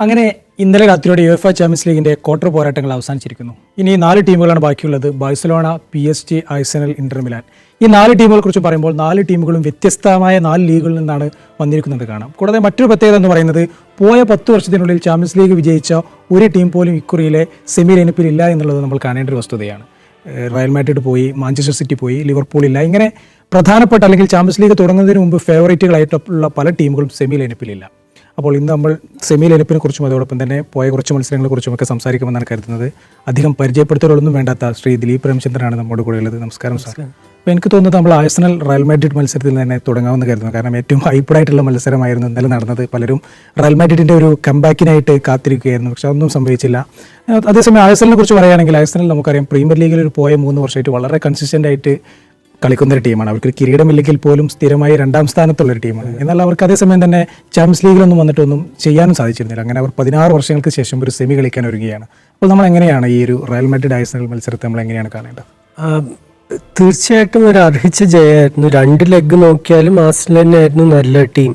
അങ്ങനെ ഇന്നലെ രാത്രിയോടെ യു എഫ് ചാമ്പ്യൻസ് ലീഗിന്റെ ക്വാർട്ടർ പോരാട്ടങ്ങൾ അവസാനിച്ചിരിക്കുന്നു. ഇനി നാല് ടീമുകളാണ് ബാക്കിയുള്ളത്. Barcelona P S G Arsenal Inter Milan ഈ നാല് ടീമുകളെ കുറിച്ച് പറയുമ്പോൾ നാല് ടീമുകളും വ്യത്യസ്തമായ നാല് ലീഗുകളിൽ നിന്നാണ് വന്നിരിക്കുന്നത് കാണാം. കൂടാതെ മറ്റൊരു പ്രത്യേകത എന്ന് പറയുന്നത് പോയ പത്ത് വർഷത്തിനുള്ളിൽ ചാമ്പ്യൻസ് ലീഗ് വിജയിച്ച ഒരു ടീം പോലും ഇക്കുറിയിലെ സെമി ലൈനപ്പിൽ ഇല്ല എന്നുള്ളത് നമ്മൾ കാണേണ്ട ഒരു വസ്തുതയാണ് റയൽ മാഡ്രിഡ് പോയി മാഞ്ചസ്റ്റർ സിറ്റി പോയി ലിവർപൂൾ ഇല്ല. ഇങ്ങനെ പ്രധാനപ്പെട്ട അല്ലെങ്കിൽ ചാമ്പ്യൻസ് ലീഗ് തുടങ്ങുന്നതിന് മുമ്പ് ഫേവറേറ്റുകളായിട്ടുള്ള പല ടീമുകളും സെമി ലൈനപ്പിലില്ല അപ്പോൾ ഇന്ന് നമ്മൾ സെമി ലൈനപ്പിനെ കുറിച്ചും അതോടൊപ്പം തന്നെ പോയ കുറച്ച് മത്സരങ്ങളെ കുറിച്ചുമൊക്കെ സംസാരിക്കുമെന്നാണ് കരുതുന്നത്. അധികം പരിചയപ്പെടുത്തലൊന്നും വേണ്ടാത്ത ശ്രീ ദിലീപ് രാമചന്ദ്രനാണ് നമ്മുടെ കൂടെ ഉള്ളത്. നമസ്കാരം സാർ. അപ്പോൾ എനിക്ക് തോന്നുന്നത് നമ്മൾ ആഴ്സണൽ റയൽ മാഡ്രിഡ് മത്സരത്തിൽ തന്നെ തുടങ്ങാമെന്ന് കരുതുന്നു. കാരണം ഏറ്റവും ഹൈപ്പഡായിട്ടുള്ള മത്സരമായിരുന്നു ഇന്നലെ നടന്നത്. പലരും റയൽ മാഡ്രിഡിന്റെ ഒരു കമ്പാക്കിനായിട്ട് കാത്തിരിക്കുകയായിരുന്നു. പക്ഷെ അതൊന്നും സംഭവിച്ചില്ല. അതേസമയം ആഴ്സണലിനെ കുറിച്ച് പറയുകയാണെങ്കിൽ ആഴ്സണൽ നമുക്കറിയാം പ്രീമിയർ ലീഗിൽ ഒരു പോയ മൂന്ന് വർഷമായിട്ട് വളരെ കൺസിസ്റ്റന്റ് ആയിട്ട് കളിക്കുന്ന ഒരു ടീമാണ്. അവർക്ക് കിരീടമില്ലെങ്കിൽ പോലും സ്ഥിരമായി രണ്ടാം സ്ഥാനത്തുള്ള ഒരു ടീമാണ്. എന്നാൽ അവർക്ക് അതേസമയം തന്നെ ചാമ്പ്യൻസ് ലീഗിലൊന്നും വന്നിട്ടൊന്നും ചെയ്യാനും സാധിച്ചിരുന്നില്ല. അങ്ങനെ അവർ പതിനാറ് വർഷങ്ങൾക്ക് ശേഷം ഒരു സെമി കളിക്കാൻ ഒരുങ്ങുകയാണ്. അപ്പോൾ നമ്മൾ എങ്ങനെയാണ് ഈ ഒരു റയൽ മാഡ്രിഡ് ഐസണൽ മത്സരത്തെ നമ്മൾ എങ്ങനെയാണ് കാണേണ്ടത്? തീർച്ചയായിട്ടും ഒരു അർഹിച്ച ജയമായിരുന്നു. രണ്ട് ലെഗ് നോക്കിയാലും ആസ്ട്രേലിയ തന്നെയായിരുന്നു നല്ല ടീം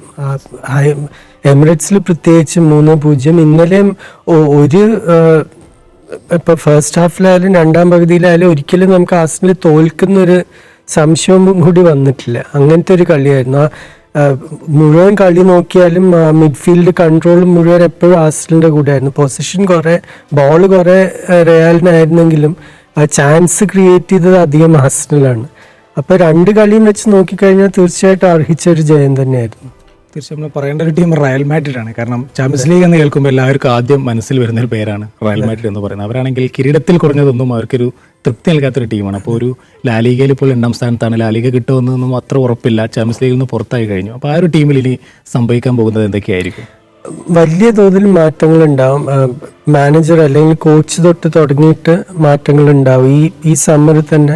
എമിറേറ്റ്സിൽ പ്രത്യേകിച്ച് മൂന്ന് പൂജ്യം. ഇന്നലെയും ഒരു ഇപ്പം ഫസ്റ്റ് ഹാഫിലായാലും രണ്ടാം പകുതിയിലായാലും ഒരിക്കലും നമുക്ക് ആസ്ട്രേലിയ തോൽക്കുന്ന ഒരു സംശയവും കൂടി വന്നിട്ടില്ല. അങ്ങനത്തെ ഒരു കളിയായിരുന്നു. മുഴുവൻ കളി നോക്കിയാലും മിഡ്ഫീൽഡ് കൺട്രോൾ മുഴുവൻ എപ്പോഴും ആസ്റ്റലിന്റെ കൂടെ ആയിരുന്നു പൊസിഷൻ കുറെ ബോൾ കുറെ റയാലിനായിരുന്നെങ്കിലും ആ ചാൻസ് ക്രിയേറ്റ് ചെയ്തത് അധികം ആസ്റ്റലാണ് അപ്പോൾ രണ്ട് കളിയും വെച്ച് നോക്കിക്കഴിഞ്ഞാൽ തീർച്ചയായിട്ടും അർഹിച്ച ഒരു ജയം തന്നെയായിരുന്നു. തീർച്ചയായും നമ്മൾ പറയേണ്ട ഒരു ടീം റയൽ മാഡ്രിഡ് ആണ് കാരണം ചാമ്പ്യൻസ് ലീഗ് എന്ന് കേൾക്കുമ്പോൾ എല്ലാവർക്കും ആദ്യം മനസ്സിൽ വരുന്ന ഒരു പേരാണ് റയൽ മാഡ്രിഡ് എന്ന് പറയുന്നത്. അവരാണെങ്കിൽ കിരീടത്തിൽ കുറഞ്ഞതൊന്നും അവർക്കൊരു തൃപ്തി നൽകാത്തൊരു ടീമാണ്. അപ്പോൾ ഒരു ലാലിഗയിൽ ഇപ്പോൾ രണ്ടാം സ്ഥാനത്താണ് ലാലിഗ കിട്ടുമെന്നൊന്നും അത്ര ഉറപ്പില്ല. ചാമ്പ്യൻസ് ലീഗിൽ നിന്ന് പുറത്തായി കഴിഞ്ഞു. അപ്പോൾ ആ ഒരു ടീമിൽ ഇനി സംഭവിക്കാൻ പോകുന്നത് എന്തൊക്കെയായിരിക്കും? വലിയ തോതിൽ മാറ്റങ്ങൾ ഉണ്ടാവും മാനേജർ അല്ലെങ്കിൽ കോച്ച് തൊട്ട് തുടങ്ങിയിട്ട് മാറ്റങ്ങൾ ഉണ്ടാവും ഈ ഈ സമ്മറിൽ തന്നെ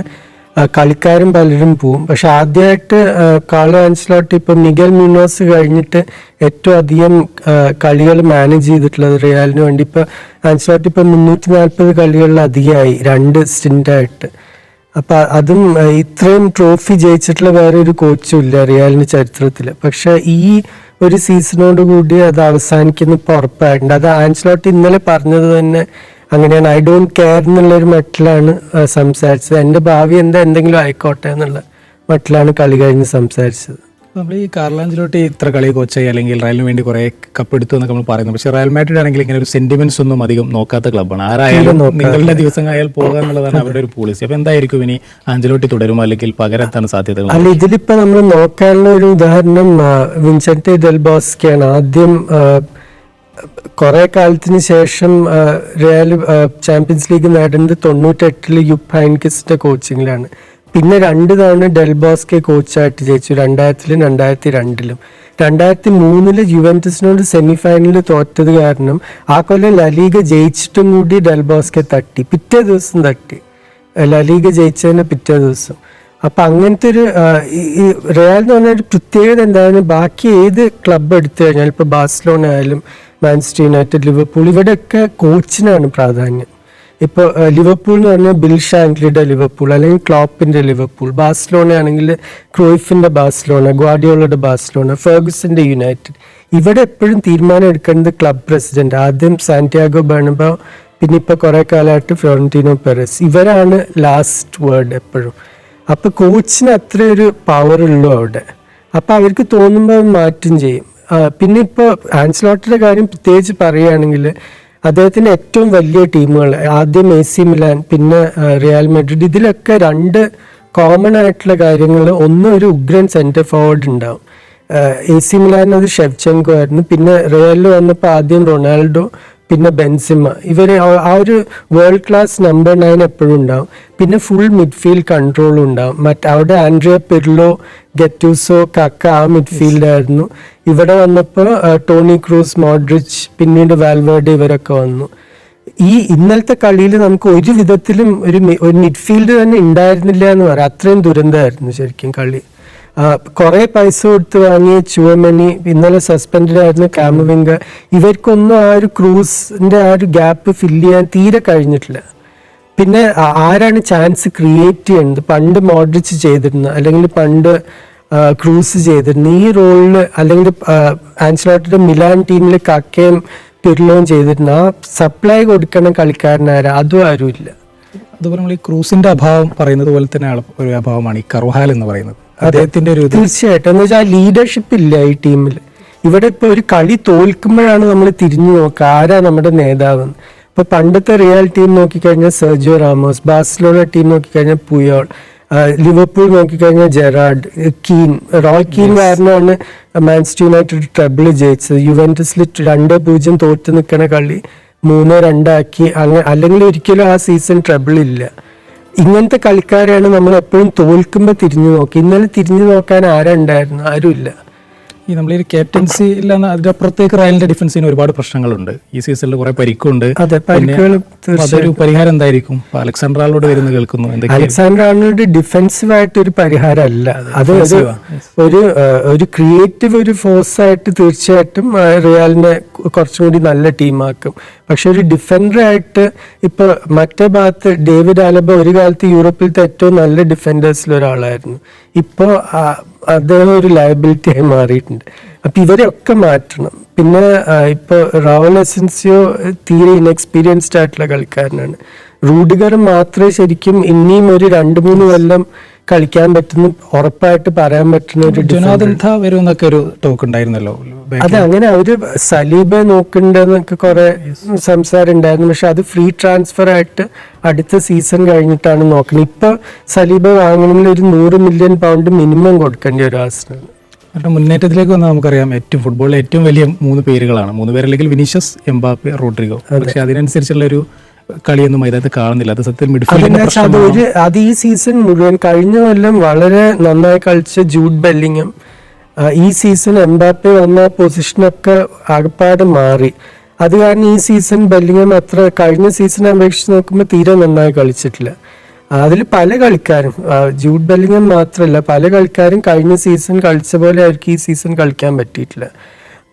കളിക്കാരും പലരും പോവും. പക്ഷെ ആദ്യമായിട്ട് കാളോ ആൻസലോട്ട് ഇപ്പം മിഗൽ മിനോസ് കഴിഞ്ഞിട്ട് ഏറ്റവും അധികം കളികൾ മാനേജ് ചെയ്തിട്ടുള്ളത് റിയാലിന് വേണ്ടി. ഇപ്പൊ ആൻസലോട്ട് ഇപ്പൊ മുന്നൂറ്റി നാൽപ്പത് കളികളിൽ അധികമായി രണ്ട് സ്റ്റിന്റായിട്ട് അപ്പൊ അതും ഇത്രയും ട്രോഫി ജയിച്ചിട്ടുള്ള വേറെ ഒരു കോച്ചും ഇല്ല റിയാലിന് ചരിത്രത്തിൽ പക്ഷെ ഈ ഒരു സീസണോട് കൂടി അത് അവസാനിക്കുന്ന ഉറപ്പായിട്ടുണ്ട്. അത് ആൻസലോട്ട് ഇന്നലെ പറഞ്ഞത് തന്നെ അങ്ങനെയാണ്. ഐ ഡോണ്ട് കെയർ എന്നുള്ളൊരു മട്ടിലാണ് സംസാരിച്ചത്. എന്റെ ഭാവി എന്താ എന്തെങ്കിലും ആയിക്കോട്ടെ എന്നുള്ള മട്ടിലാണ് കളി കഴിഞ്ഞ് സംസാരിച്ചത്. നമ്മൾ ഈ കാർലാഞ്ചിലോട്ട് ഇത്ര കളി കോച്ചായി അല്ലെങ്കിൽ റയലിന് വേണ്ടി കുറേ കപ്പ് എടുത്തു എന്നൊക്കെ നമ്മൾ പറയുന്നത് പക്ഷേ റയൽ മാഡ്രിഡ് ആണെങ്കിൽ ഇങ്ങനെ ഒരു സെന്റിമെന്റ്സ് ഒന്നും അധികം നോക്കാത്ത ക്ലബ്ബാണ് ആരായാലും നിങ്ങളുടെ ദിവസം ആയാൽ പോകുക എന്നുള്ളതാണ് അവരുടെ ഒരു പോളിസി അപ്പൊ എന്തായിരിക്കും ഇനി ആഞ്ചലോട്ടി തുടരും അല്ലെങ്കിൽ പകരത്താണ് സാധ്യത അല്ല ഇതിലിപ്പോ നമ്മൾ നോക്കാനുള്ള ഒരു ഉദാഹരണം വിൻസെന്റ് ഡെൽബോസ്കയാണ് ആദ്യം കുറെ കാലത്തിന് ശേഷം റയൽ ചാമ്പ്യൻസ് ലീഗ് നേടുന്നത് തൊണ്ണൂറ്റെട്ടിൽ യുപ് ഹൈൻകിസിന്റെ കോച്ചിങ്ങിലാണ് പിന്നെ രണ്ട് തവണ ഡെൽബോസ്കെ കോച്ചായിട്ട് ജയിച്ചു. രണ്ടായിരത്തിലും രണ്ടായിരത്തി രണ്ടിലും രണ്ടായിരത്തി മൂന്നിൽ യുവന്റസിനോട് സെമി ഫൈനലിൽ തോറ്റത് കാരണം ആ കൊല്ലം ലലീഗ ജയിച്ചിട്ടും കൂടി ഡെൽബോസ്കെ തട്ടി. പിറ്റേ ദിവസം തട്ടി. ലലീഗ ജയിച്ചതിന് പിറ്റേ ദിവസം. അപ്പൊ അങ്ങനത്തെ ഒരു ഈ- റയൽ എന്ന് പറഞ്ഞ ഒരു പ്രത്യേകത എന്താണ് ബാക്കി ഏത് ക്ലബ്ബ് എടുത്തു കഴിഞ്ഞാൽ ഇപ്പൊ ബാഴ്സലോണ ആയാലും മാൻസ്റ്റർ യുണൈറ്റഡ് ലിവർപൂൾ ഇവിടെയൊക്കെ കോച്ചിനാണ് പ്രാധാന്യം. ഇപ്പോൾ ലിവർപൂൾ എന്ന് പറഞ്ഞാൽ ബിൽ ഷാങ്ക്ലിയുടെ ലിവർപൂൾ അല്ലെങ്കിൽ ക്ലോപ്പിന്റെ ലിവർപൂൾ ബാഴ്സലോണ ആണെങ്കിൽ ക്രോയിഫിന്റെ ബാഴ്സലോണ ഗ്വാഡിയോളയുടെ ബാഴ്സലോണ ഫേഗസിന്റെ യുണൈറ്റഡ്. ഇവിടെ എപ്പോഴും തീരുമാനം എടുക്കേണ്ടത് ക്ലബ് പ്രസിഡന്റ് ആദ്യം സാന്റിയാഗോ ബർണബോ പിന്നെ ഇപ്പൊ കുറെ കാലമായിട്ട് ഫ്ലോറന്റീനോ പെറസ്. ഇവരാണ് ലാസ്റ്റ് വേർഡ് എപ്പോഴും. അപ്പൊ കോച്ചിന് അത്ര ഒരു പവർ ഉള്ളൂ അവിടെ. അപ്പൊ അവർക്ക് തോന്നുമ്പോൾ മാറ്റം ചെയ്യും. പിന്നെ ഇപ്പോൾ ആൻസ്ലോട്ടിന്റെ കാര്യം പ്രത്യേകിച്ച് പറയുകയാണെങ്കിൽ അദ്ദേഹത്തിന് ഏറ്റവും വലിയ ടീമുകൾ ആദ്യം എ സി മിലാൻ പിന്നെ റിയാൽ മെഡ്രിഡ് ഇതിലൊക്കെ രണ്ട് കോമൺ ആയിട്ടുള്ള കാര്യങ്ങൾ. ഒന്ന് ഒരു ഉഗ്രൻ സെന്റർ ഫോർവേഡ് ഉണ്ടാവും. എ സി മിലാൻ അത് ഷെവ്ചെങ്കോ ആയിരുന്നു. പിന്നെ റിയലിൽ വന്നപ്പോൾ ആദ്യം റൊണാൾഡോ പിന്നെ ബെൻസിമ ഇവർ ആ- ഒരു വേൾഡ് ക്ലാസ് നമ്പർ നയൻ എപ്പോഴും ഉണ്ടാവും. പിന്നെ ഫുൾ മിഡ്ഫീൽഡ് കൺട്രോളും ഉണ്ടാവും. മറ്റ് അവിടെ ആൻഡ്രിയ പെർലോ ഗെറ്റൂസോ കക്ക ആ മിഡ്ഫീൽഡ് ആയിരുന്നു. ഇവിടെ വന്നപ്പോൾ ടോണി ക്രൂസ് മോഡ്രിച്ച് പിന്നീട് വാൽവേർഡ് ഇവരൊക്കെ വന്നു. ഈ ഇന്നലത്തെ കളിയിൽ നമുക്ക് ഒരു വിധത്തിലും ഒരു ഒരു മിഡ്ഫീൽഡ് തന്നെ ഉണ്ടായിരുന്നില്ല എന്ന് പറയാം. അത്രയും ദുരന്തമായിരുന്നു ശരിക്കും കളി. കുറെ പൈസ കൊടുത്ത് വാങ്ങിയ ചുവമണി ഇന്നലെ സസ്പെൻഡ് ആയിരുന്നു കാമവിംഗ ഇവർക്കൊന്നും ആ ഒരു ക്രൂസിന്റെ ആ ഒരു ഗ്യാപ്പ് ഫില്ല് ചെയ്യാൻ തീരെ കഴിഞ്ഞിട്ടില്ല. പിന്നെ ആരാണ് ചാൻസ് ക്രിയേറ്റ് ചെയ്യുന്നത്? പണ്ട് മോഡ്രിച്ച് ചെയ്തിരുന്ന അല്ലെങ്കിൽ പണ്ട് ക്രൂസ് ചെയ്തിരുന്നു ഈ റോളിൽ അല്ലെങ്കിൽ ആൻസലോട്ടിന്റെ മിലാൻ ടീമിൽ കക്കയും പിർലോയും ചെയ്തിരുന്നു ആ സപ്ലൈ കൊടുക്കണ കളിക്കാരനാരാ അതും ആരുമില്ല. അതുപോലെ നമ്മൾ ഈ ക്രൂസിന്റെ അഭാവം പറയുന്നത് പോലെ തന്നെ ഒരു അഭാവമാണ് ഈ കറുഹാൽ എന്ന് പറയുന്നത്. അദ്ദേഹത്തിന്റെ ഒരു തീർച്ചയായിട്ടും. എന്ന് വെച്ചാൽ ലീഡർഷിപ്പ് ഇല്ല ഈ ടീമിൽ ഇവിടെ ഇപ്പൊ ഒരു കളി തോൽക്കുമ്പോഴാണ് നമ്മൾ തിരിഞ്ഞു നോക്കുക ആരാ നമ്മുടെ നേതാവ് ഇപ്പൊ പണ്ടത്തെ റിയൽ ടീം നോക്കിക്കഴിഞ്ഞാൽ സെർജിയോ റാമോസ് ബാഴ്സലോണ ടീം നോക്കിക്കഴിഞ്ഞാൽ പുയോൾ ലിവർപൂൾ നോക്കിക്കഴിഞ്ഞാൽ ജെറാഡ് കീൻ റോയ് കീൻ കാരണമാണ് മാൻസ്റ്റർ യുണൈറ്റഡ് ട്രബിൾ ജയിച്ചത്. യുവന്റസിൽ രണ്ട് പൂജ്യം തോറ്റ് നിൽക്കുന്ന കളി മൂന്ന് രണ്ടാക്കി അങ്ങനെ അല്ലെങ്കിൽ ഒരിക്കലും ആ സീസൺ ട്രബിൾ ഇല്ല. ഇങ്ങനത്തെ കളിക്കാരെയാണ് നമ്മൾ എപ്പോഴും തോൽക്കുമ്പോൾ തിരിഞ്ഞു നോക്കി. ഇന്നലെ തിരിഞ്ഞു നോക്കാൻ ആരുണ്ടായിരുന്നു? ആരുമില്ല. ഈ നമ്മൾ ഈ ക്യാപ്റ്റൻസി ഇല്ലാന്ന് അതിന്റെ അപ്പുറത്തേക്ക് റയലിന്റെ ഡിഫൻസിന് ഒരുപാട് പ്രശ്നങ്ങളുണ്ട്. ഈ സീസണിൽ കുറെ പരിക്കുണ്ട്. അതെ പരിക്കുകൾ അതൊരു പരിഹാരം എന്തായിരിക്കും? അലക്സാണ്ടർ ആളോട് വരുന്ന കേൾക്കുന്നു. അലക്സാണ്ടർ ഡിഫെൻസീവ് ആയിട്ട് ഒരു പരിഹാരമല്ല. അത് ഒരു ഒരു ക്രിയേറ്റീവ് ഒരു ഫോഴ്സ് ആയിട്ട് തീർച്ചയായിട്ടും റിയാലിനെ കുറച്ചും കൂടി നല്ല ടീമാക്കും. പക്ഷെ ഒരു ഡിഫൻഡർ ആയിട്ട് ഇപ്പൊ മറ്റേ ഭാഗത്ത് ഡേവിഡ് ആലബ ഒരു കാലത്ത് യൂറോപ്പിലത്തെ ഏറ്റവും നല്ല ഡിഫൻഡേഴ്സിൽ ഒരാളായിരുന്നു. ഇപ്പോൾ അദ്ദേഹം ഒരു ലയബിലിറ്റി ആയി മാറിയിട്ടുണ്ട്. അപ്പൊ ഇവരെയൊക്കെ മാറ്റണം. പിന്നെ ഇപ്പൊ റോവൽ എസൻസിയോ തീരെ ഇൻഎക്സ്പീരിയൻസ്ഡ് ആയിട്ടുള്ള കളിക്കാരനാണ്. റൂഡിഗർ മാത്രമേ ശരിക്കും ഇനിയും ഒരു രണ്ട് മൂന്ന് കൊല്ലം കളിക്കാൻ പറ്റുന്ന ഉറപ്പായിട്ട് പറയാൻ പറ്റുന്ന ഒരു. ജൊനാഥൻ ഥ ഒരു ടോക്ക് ഉണ്ടായിരുന്നല്ലോ. അതെ അങ്ങനെ അവർ സലീബെ നോക്കണ്ടെന്നൊക്കെ കുറെ സംസാരം ഉണ്ടായിരുന്നു പക്ഷെ അത് ഫ്രീ ട്രാൻസ്ഫർ ആയിട്ട് അടുത്ത സീസൺ കഴിഞ്ഞിട്ടാണ് നോക്കുന്നത് ഇപ്പൊ സലീബ വാങ്ങണമെങ്കിൽ ഒരു നൂറ് മില്യൺ പൗണ്ട് മിനിമം കൊടുക്കേണ്ട ഒരു ആസനം അവരുടെ മുന്നേറ്റത്തിലേക്ക് വന്നാൽ നമുക്കറിയാം ഏറ്റവും ഫുട്ബോളിലെ ഏറ്റവും വലിയ മൂന്ന് പേരുകളാണ്. മൂന്ന് പേരല്ലെങ്കിൽ വിനീഷ്യസ് എംബാപ്പെ റോഡ്രിഗോ. പക്ഷെ അതിനനുസരിച്ചുള്ള ഒരു കളിയൊന്നും മൈതാനത്ത് കാണുന്നില്ല. അത് സത്യത്തിൽ മിഡ്ഫീൽഡ് അത് ഈ സീസൺ മുഴുവൻ കഴിഞ്ഞ കൊല്ലം വളരെ നന്നായി കളിച്ച ജൂഡ് ബെല്ലിങ്ങും ഈ സീസൺ എംബാപ്പെ വന്ന പൊസിഷനൊക്കെ ആകപ്പാട് മാറി. അത് കാരണം ഈ സീസൺ ബെല്ലിങ്ങം അത്ര കഴിഞ്ഞ സീസണെ അപേക്ഷിച്ച് നോക്കുമ്പോൾ തീരെ നന്നായി കളിച്ചിട്ടില്ല. അതിൽ പല കളിക്കാരും ജൂഡ് ബെല്ലിങ്ങം മാത്രമല്ല പല കളിക്കാരും കഴിഞ്ഞ സീസൺ കളിച്ച പോലെ അവർക്ക് ഈ സീസൺ കളിക്കാൻ പറ്റിയിട്ടില്ല.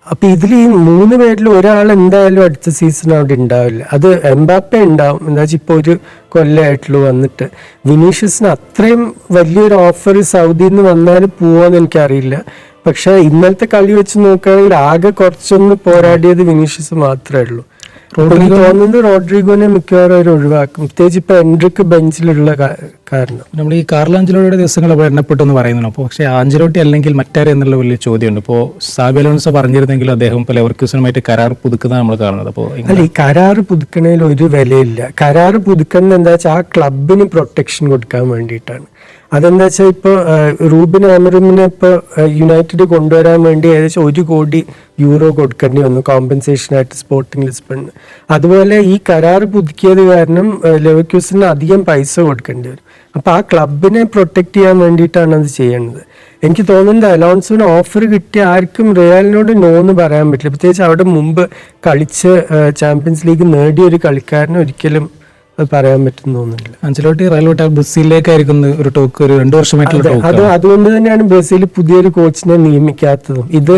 അപ്പൊ ഇതിൽ ഈ മൂന്ന് പേരിൽ ഒരാൾ എന്തായാലും അടുത്ത സീസൺ അവിടെ ഉണ്ടാവില്ല. അത് എംബാപ്പെ ഉണ്ടാവും. എന്താ വെച്ചാൽ ഇപ്പോൾ ഒരു കൊല്ലമായിട്ടുള്ളൂ വന്നിട്ട്. വിനീഷ്യസിന് അത്രയും വലിയൊരു ഓഫർ സൗദിയിൽ നിന്ന് വന്നാൽ പോവാന്ന് എനിക്കറിയില്ല. പക്ഷെ ഇന്നലത്തെ കളി വെച്ച് നോക്കുകയാണെങ്കിൽ ആകെ കുറച്ചൊന്ന് പോരാടിയത് വിനീഷ്യസ് മാത്രമേ ഉള്ളൂ. തോന്നുന്നത് റോഡ്രിഗോനെ മിക്കവാറും അവർ ഒഴിവാക്കും. പ്രത്യേകിച്ച് ഇപ്പൊ എൻട്രിക്ക് ബെഞ്ചിലുള്ള കാരണം. നമ്മൾ ഈ കാർലാഞ്ചലോയുടെ ദിവസങ്ങൾ എണ്ണപ്പെട്ടു എന്ന് പറയുന്നുണ്ട്. അപ്പോൾ പക്ഷേ ആഞ്ചലോട്ടി അല്ലെങ്കിൽ മറ്റാരെ എന്നുള്ള വലിയ ചോദ്യമുണ്ട്. ഇപ്പോൾ സാബിയലോൻസ് പറഞ്ഞിരുന്നെങ്കിലും അദ്ദേഹം പല ലെവർക്യൂസനുമായിട്ട് കരാർ പുതുക്കുന്ന നമ്മൾ കാണുന്നത്. അപ്പോൾ അല്ല ഈ കരാർ പുതുക്കണതിൽ ഒരു വിലയില്ല. കരാർ പുതുക്കുന്നത് എന്താ വെച്ചാൽ ആ ക്ലബിന് പ്രൊട്ടക്ഷൻ കൊടുക്കാൻ വേണ്ടിയിട്ടാണ്. അതെന്താ വെച്ചാൽ ഇപ്പോൾ റൂബിൻ ആമറിമിനെ ഇപ്പോൾ യുണൈറ്റഡ് കൊണ്ടുവരാൻ വേണ്ടി ഏകദേശം ഒരു കോടി യൂറോ കൊടുക്കേണ്ടി വന്നു കോമ്പൻസേഷൻ ആയിട്ട് സ്പോർട്ടിംഗ് ലിസ്ബണിന് അതുപോലെ ഈ കരാർ പുതുക്കിയത് കാരണം ലെവക്യൂസിന് അധികം പൈസ കൊടുക്കേണ്ടി വരും. അപ്പോൾ ആ ക്ലബിനെ പ്രൊട്ടക്ട് ചെയ്യാൻ വേണ്ടിയിട്ടാണ് അത് ചെയ്യേണ്ടത്. എനിക്ക് തോന്നുന്നത് അലോൺസിന് ഓഫർ കിട്ടിയ ആർക്കും റിയാലിനോട് നോ എന്ന് പറയാൻ പറ്റില്ല. പ്രത്യേകിച്ച് അവിടെ മുമ്പ് കളിച്ച് ചാമ്പ്യൻസ് ലീഗ് നേടിയ ഒരു കളിക്കാരനെ ഒരിക്കലും അത് പറയാൻ പറ്റും തോന്നുന്നില്ല. അഞ്ചലോട്ടി റയൽ വിട്ടാൽ ബ്രസീലിലേക്കായിരിക്കും ഒരു ടോക്ക് ഒരു രണ്ടു വർഷമായിട്ടുള്ള അത് അതുകൊണ്ട് തന്നെയാണ് ബ്രസീൽ പുതിയൊരു കോച്ചിനെ നിയമിക്കാത്തതും. ഇത്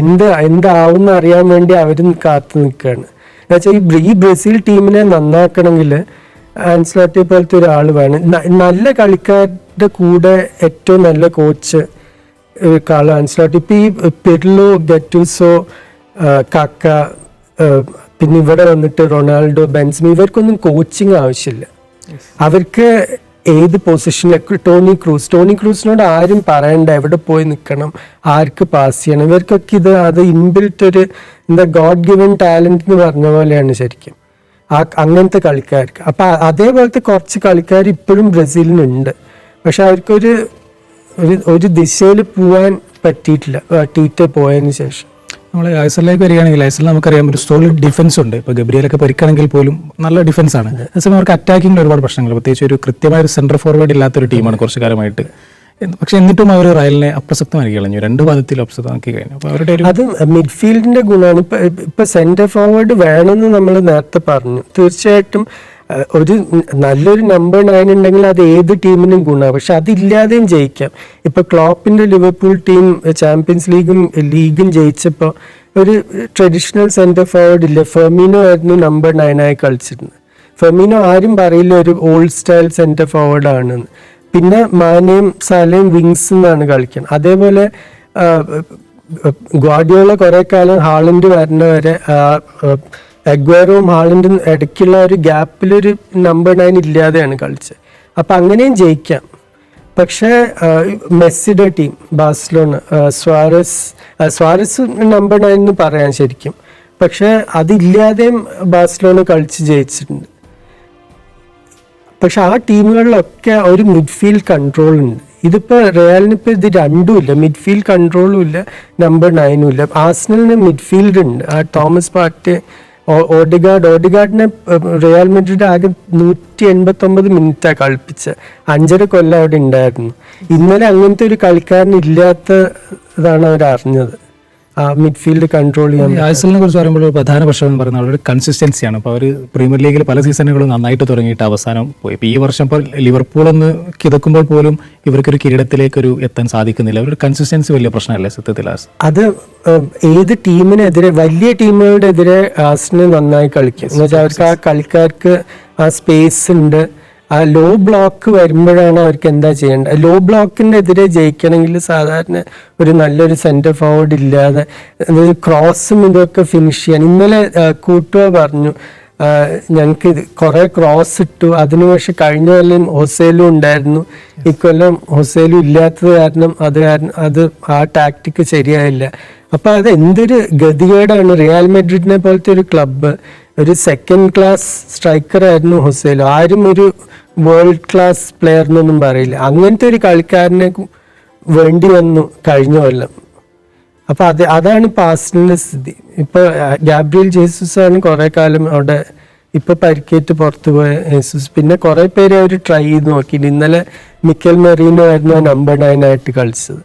എന്ത് എന്താവും അറിയാൻ വേണ്ടി അവർ കാത്തു നിൽക്കുകയാണ്. എന്നുവെച്ചാൽ ഈ ഈ ബ്രസീൽ ടീമിനെ നന്നാക്കണമെങ്കിൽ ആൻസ്ലോട്ടി പോലത്തെ ഒരാൾ വേണം. നല്ല കളിക്കാരുടെ കൂടെ ഏറ്റവും നല്ല കോച്ച് കാള ആൻസ്ലോട്ടി. ഇപ്പൊ ഈ പെർലോ ഗറ്റൂസോ കക്ക പിന്നെ ഇവിടെ വന്നിട്ട് റൊണാൾഡോ ബെൻസ്മി ഇവർക്കൊന്നും കോച്ചിങ് ആവശ്യമില്ല. അവർക്ക് ഏത് പൊസിഷനിലേക്ക് ടോണി ക്രൂസ് ടോണി ക്രൂസിനോട് ആരും പറയണ്ട എവിടെ പോയി നിൽക്കണം ആർക്ക് പാസ് ചെയ്യണം. ഇവർക്കൊക്കെ ഇത് അത് ഇൻബിൽറ്റ് ഒരു എന്താ ഗോഡ് ഗിവൻ ടാലന്റ് എന്ന് പറഞ്ഞ പോലെയാണ് ശരിക്കും. ആ അങ്ങനത്തെ കളിക്കാർക്ക്. അപ്പം അതേപോലത്തെ കുറച്ച് കളിക്കാർ ഇപ്പോഴും ബ്രസീലിനുണ്ട്. പക്ഷെ അവർക്കൊരു ഒരു ഒരു ദിശയിൽ പോവാൻ പറ്റിയിട്ടില്ല ടീറ്റ പോയതിന് ശേഷം. നമ്മൾ ഐസലിലേക്ക് വരികയാണെങ്കിൽ ഐസലിൽ നമുക്കറിയാം ഒരു സോളിഡ് ഡിഫൻസ് ഉണ്ട്. ഇപ്പോൾ ഗബ്രിയലൊക്കെ പരിക്കാണെങ്കിൽ പോലും നല്ല ഡിഫൻസ് ആണ്. അതേസമയം അവർക്ക് അറ്റാക്കിങ്ങിൽ ഒരുപാട് പ്രശ്നങ്ങൾ. പ്രത്യേകിച്ച് ഒരു കൃത്യമായ ഒരു സെന്റർ ഫോർവേഡ് ഇല്ലാത്തൊരു ടീമാണ് കുറച്ച് കാലമായിട്ട്. പക്ഷെ എന്നിട്ടും അവർ റയലിനെ അപ്രസക്തമാക്കി കളഞ്ഞു. രണ്ട് പദത്തിൽ അപ്രസക്തമാക്കി കഴിഞ്ഞു. അപ്പോൾ അവരുടെ അത് മിഡ്ഫീൽഡിന്റെ ഗുണമാണ്. ഇപ്പൊ ഇപ്പൊ സെന്റർ ഫോർവേഡ് വേണമെന്ന് നമ്മൾ നേരത്തെ പറഞ്ഞു. തീർച്ചയായിട്ടും ഒരു നല്ലൊരു നമ്പർ നയൻ ഉണ്ടെങ്കിൽ അത് ഏത് ടീമിനും ഗുണമാണ് പക്ഷെ അതില്ലാതെയും ജയിക്കാം. ഇപ്പൊ ക്ലോപ്പിന്റെ ലിവർപൂൾ ടീം ചാമ്പ്യൻസ് ലീഗും ലീഗും ജയിച്ചപ്പോൾ ഒരു ട്രഡീഷണൽ സെന്റർ ഫോർവേഡ് ഇല്ല. ഫെർമിനോ ആയിരുന്നു നമ്പർ നയനായി കളിച്ചിരുന്നത്. ഫെർമിനോ ആരും പറയില്ല ഒരു ഓൾഡ് സ്റ്റൈൽ സെന്റർ ഫോർവേഡ് ആണ് പിന്നെ മാനയും സാലയും വിങ്സ് എന്നാണ് കളിക്കുന്നത്. അതേപോലെ ഗ്വാഡിയോള കുറെ കാലം ഹാളൻഡ് വരുന്ന വരെ എഗ്വേറും ഹാളിന്റെ ഇടയ്ക്കുള്ള ഒരു ഗ്യാപ്പിലൊരു നമ്പർ നയൻ ഇല്ലാതെയാണ് കളിച്ചത്. അപ്പം അങ്ങനെയും ജയിക്കാം. പക്ഷേ മെസ്സിയുടെ ടീം ബാഴ്സലോണ ആ, സ്വാരസ് സ്വാരസ് നമ്പർ നയൻ എന്ന് പറയാൻ ശരിക്കും. പക്ഷേ അതില്ലാതെയും ബാഴ്സലോണ കളിച്ച് ജയിച്ചിട്ടുണ്ട്. പക്ഷെ ആ ടീമുകളിലൊക്കെ ഒരു മിഡ്ഫീൽഡ് കൺട്രോൾ ഉണ്ട്. ഇതിപ്പോൾ റയലിന് ഇപ്പൊ ഇത് രണ്ടും ഇല്ല. മിഡ്ഫീൽഡ് കൺട്രോളും ഇല്ല നമ്പർ നയനും ഇല്ല. ആസ്നലിന് മിഡ്ഫീൽഡ് ഉണ്ട്. ആ തോമസ് പാർട്ടി ഓഡിഗാർഡ്. ഓഡിഗാർഡിനെ റയൽ മെഡ്രിഡ് ആകെ നൂറ്റി എൺപത്തി ഒമ്പത് മിനിറ്റാണ് കളിപ്പിച്ച. അഞ്ചര കൊല്ലം അവിടെ ഉണ്ടായിരുന്നു. ഇന്നലെ അങ്ങനത്തെ ഒരു കളിക്കാരൻ ഇല്ലാത്തതാണ് അവർ അറിഞ്ഞത് മിഡ്ഫീൽഡ് കൺട്രോൾ ചെയ്യാൻ ഐസലിനെ കുറിച്ച് പറയുമ്പോൾ ഒരു പ്രധാന പ്രശ്നം എന്ന് പറയുന്നത് അവരുടെ കൺസിസ്റ്റൻസിയാണ് അപ്പോൾ അവർ പ്രീമിയർ ലീഗിൽ പല സീസണുകളും നന്നായിട്ട് തുടങ്ങിയിട്ട് അവസാനം പോയി. ഇപ്പോൾ ഈ വർഷം ഇപ്പോൾ ലിവർപൂൾ ഒന്ന് കിതക്കുമ്പോൾ പോലും ഇവർക്കൊരു കിരീടത്തിലേക്കൊരു എത്താൻ സാധിക്കുന്നില്ല. അവരുടെ കൺസിസ്റ്റൻസി വലിയ പ്രശ്നമല്ലേ സത്യത്തിൽ അത് ഏത് ടീമിനെതിരെ വലിയ ടീമുകളുടെ എതിരെ ആസിന് നന്നായി കളിക്കും. എന്ന് വെച്ചാൽ അവർക്ക് ആ കളിക്കാർക്ക് ആ സ്പേസ് ഉണ്ട്. ആ ലോ ബ്ലോക്ക് വരുമ്പോഴാണ് അവർക്ക് എന്താ ചെയ്യേണ്ടത്? ലോ ബ്ലോക്കിന്റെ എതിരെ ജയിക്കണമെങ്കിൽ സാധാരണ ഒരു നല്ലൊരു സെന്റർ ഫോർവേഡ് ഇല്ലാതെ ക്രോസും ഇതൊക്കെ ഫിനിഷ് ചെയ്യാൻ. ഇന്നലെ കൂട്ടുക പറഞ്ഞു ഞങ്ങൾക്ക് കുറെ ക്രോസ് ഇട്ടു. അതിന് പക്ഷെ കഴിഞ്ഞ കൊല്ലം ഹൊസേലും ഉണ്ടായിരുന്നു. ഇക്കൊല്ലം ഹൊസേലും ഇല്ലാത്തത് കാരണം അത് കാരണം അത് ആ ടാക്ടിക് ശരിയായില്ല. അപ്പൊ അത് എന്തൊരു ഗതികേടാണ്. റിയൽ മെഡ്രിഡിനെ പോലത്തെ ഒരു ക്ലബ്ബ് ഒരു സെക്കൻഡ് ക്ലാസ് സ്ട്രൈക്കർ ആയിരുന്നു ഹൊസേലോ ആരും ഒരു വേൾഡ് ക്ലാസ് പ്ലെയർ എന്നൊന്നും പറയില്ല. അങ്ങനത്തെ ഒരു കളിക്കാരനെ വേണ്ടി വന്നു കഴിഞ്ഞ കൊല്ലം. അപ്പൊ അത് അതാണ് പാസ്റ്റിന്റെ സ്ഥിതി. ഇപ്പൊ ഗാബ്രിയൽ ആണ് കുറെ കാലം അവിടെ ഇപ്പൊ പരിക്കേറ്റ് പുറത്തു പോയ ജേസസ്. പിന്നെ കുറെ പേര് അവർ ട്രൈ ചെയ്ത് നോക്കി ഇന്നലെ മിക്കൽ മെറീനോ ആയിരുന്നു നമ്പർ നയൻ ആയിട്ട് കളിച്ചത്.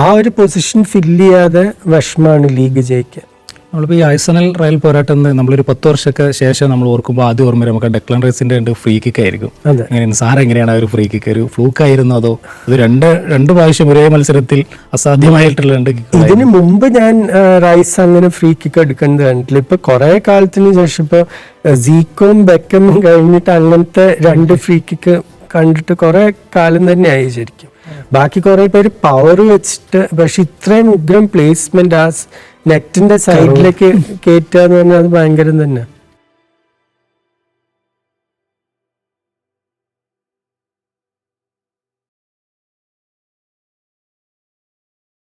ആ ഒരു പൊസിഷൻ ഫില്ല് ചെയ്യാതെ വിഷമാണ് ലീഗ് ജയിക്കാൻ. നമ്മളിപ്പോൾ ഈ ആഴ്സണൽ റയൽ പോരാട്ടം നമ്മളൊരു പത്ത് വർഷമൊക്കെ ശേഷം നമ്മൾ ഓർക്കുമ്പോൾ ആദ്യം ഓർമ്മ നമുക്ക് ഡെക്ലൻ റൈസിന്റെ രണ്ട് ഫ്രീ കിക്ക് ആയിരിക്കും. എങ്ങനെയാണ്? സാർ എങ്ങനെയാണ് ആ ഒരു ഫ്രീ കിക്ക് ഒരു ഫ്ലൂക്ക് ആയിരുന്നു അതോ? ഇത് രണ്ട് രണ്ട് പ്രാവശ്യം ഒരേ മത്സരത്തിൽ അസാധ്യമായിട്ടുള്ള രണ്ട് ഇതിനു മുമ്പ് ഞാൻ റൈസ് അങ്ങനെ ഫ്രീ കിക്ക് എടുക്കുന്നത് കണ്ടിട്ടില്ല. ഇപ്പൊ കുറെ കാലത്തിന് ശേഷം ഇപ്പൊ സീക്കോം ബെക്കമും കഴിഞ്ഞിട്ട് അങ്ങനത്തെ രണ്ട് ഫ്രീ കിക്ക് കണ്ടിട്ട് കുറെ കാലം തന്നെ ആയി ശരിക്കും. ബാക്കി കുറെ പേര് പവർ വെച്ചിട്ട് പക്ഷെ ഇത്രയും ഉഗ്രം പ്ലേസ്മെന്റ് ആ നെറ്റിന്റെ സൈഡിലേക്ക് കയറ്റുക എന്ന് പറഞ്ഞാൽ അത് ഭയങ്കരം തന്നെ.